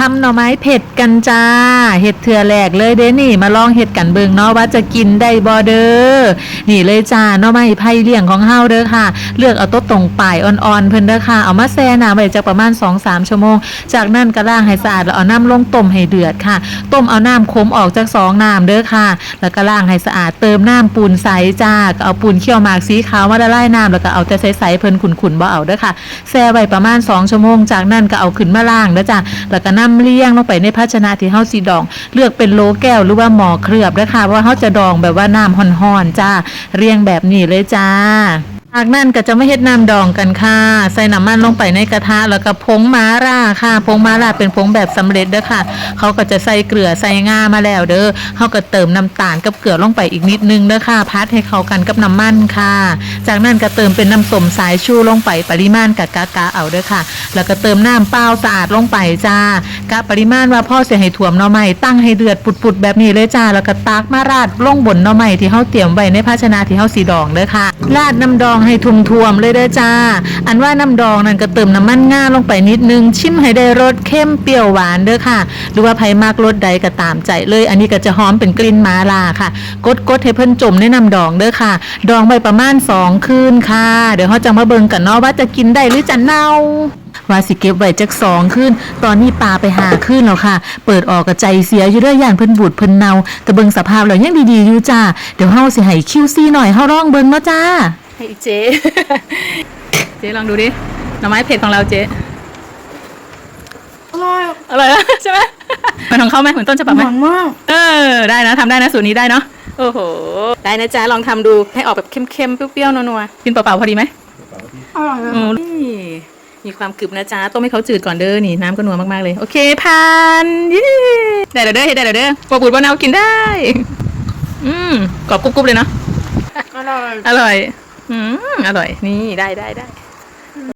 ทำหน่อไม้เผ็ดกันจ้า เห็ดเถื่อแหลกเลยเด้นี่ มาลองเห็ดกันเบิงเนาะว่าจะกินได้บ่เด้อ นี่เลยจ้าหน่อไม้ไผ่เลี้ยงของเฮาเด้อค่ะ เลือกเอาต้นตรงปลายอ่อนๆเพิ่นเด้อค่ะ เอามาแช่น้ำไว้จักประมาณ 2-3 ชั่วโมง จากนั้นก็ล้างให้สะอาดแล้วเอาน้ำลงต้มให้เดือดค่ะ ต้มเอาน้ำขมออกจากสองน้ำเด้อค่ะ แล้วก็ล้างให้สะอาดเติมน้ำปูนใสจ้าก็เอาปูนเคี่ยวหมากสีขาวมาละลายน้ำแล้วก็เอาแต่ใสๆเพิ่นขุ่นๆบ่เอาเด้อค่ะแช่ไว้ประมาณ 2 ชั่วโมง จากนั้นก็เอาขึ้นมาล้างเด้อจ้าแล้วก็นำเลี้ยงลงไปในภาชนะที่เฮาสิดอง เลือกเป็นโหลแก้วหรือว่าหม้อเคลือบนะค่ะเพราะว่าเฮาจะดองแบบว่าน้ำห่อนๆจ้า เรียงแบบนี้เลยจ้า จากนั้นก็จะไม่เฮ็ดน้ำดองกันค่ะ ใส่น้ำมันลงไปในกระทะแล้วก็ผงม้าร่าค่ะผงม้าร่าเป็นผงแบบสำเร็จเด้อค่ะเขาก็จะใส่เกลือใส่งามาแล้วเด้อเขาก็เติมน้ำตาลกับเกลือลงไปอีกนิดนึงเด้อค่ะพัดให้เข้ากันกับน้ำมันค่ะ จากนั้นก็เติมเป็นน้ำส้มสายชูลงไปปริมาณกะกะกะเอาเด้อค่ะ แล้วก็เติมน้ำเปล่าสะอาดลงไปจ้ากะปริมาณว่าพ่อเสียให้ถ่วมหน่อไม้ตั้งให้เดือดปุดๆแบบนี้เลยจ้าแล้วก็ตักมาราดลงบนหน่อไม้ที่เฮาเตรียมไว้ในภาชนะที่เฮาสีดองเด้อค่ะ ราดน้ำดองให้ทุ่มๆเลยเด้อจ้า อันว่าน้ำดองนั่นก็เติมน้ำมันง่าลงไปนิดนึง ชิมให้ได้รสเข้มเปรี้ยวหวานเด้อค่ะ หรือว่าไผมากรสใดก็ตามใจเลย อันนี้ก็จะหอมเป็นกลิ่นมาลาค่ะ กดกดๆให้เพิ่นจมในน้ำดองเด้อค่ะ ดองไปประมาณ2คืนค่ะ เดี๋ยวเขาจะมาเบิ่งกันเนาะว่าจะกินได้หรือจะเน่าว่าสิเก็บไว้จักสองขึ้น ตอนนี้ปลาไปหาขึ้นแล้วค่ะ เปิดออกกระใจเสียอยู่เด้วยย่านเพิ่นบูดเพิ่นเนาแต่เบิงสภาพแล้วยังดีๆอยู่จ้า เดี๋ยวเฮาสิให้คิวซี่หน่อยเฮาร้องเบิงเนาะจ้า ให้อีเจ๊ เจ๊ลองดูดิหน่อไม้เผ็ดของเราเจ๊ อร่อยอร่อยแล้วใช่ไหมเหมันของเขาไหมเหมือนต้นฉบับไหมหวานมาก เออ ได้นะทำได้นะสูตรนี้ได้เนาะโอ้โห ได้นะจ๊ะ ลองทำดูให้ออกแบบเค็มๆ เปรี้ยวๆ นัวๆ กินเปล่าๆ พอดีไหมอร่อยเลยโอ้นี่มีความกรึบนะจ๊ะ ต้มให้เขาจืดก่อนเด้อ นี่ น้ำก็นัวมากๆ เลย โอเคผ่านยี่ได้เด้อเด้อได้เด้อเด้อปวดบุดบนเอากินได้ อืมกรอบกรุบๆ เลยเนาะ อร่อย อร่อย อืมอร่อย นี่ได้ได้ได้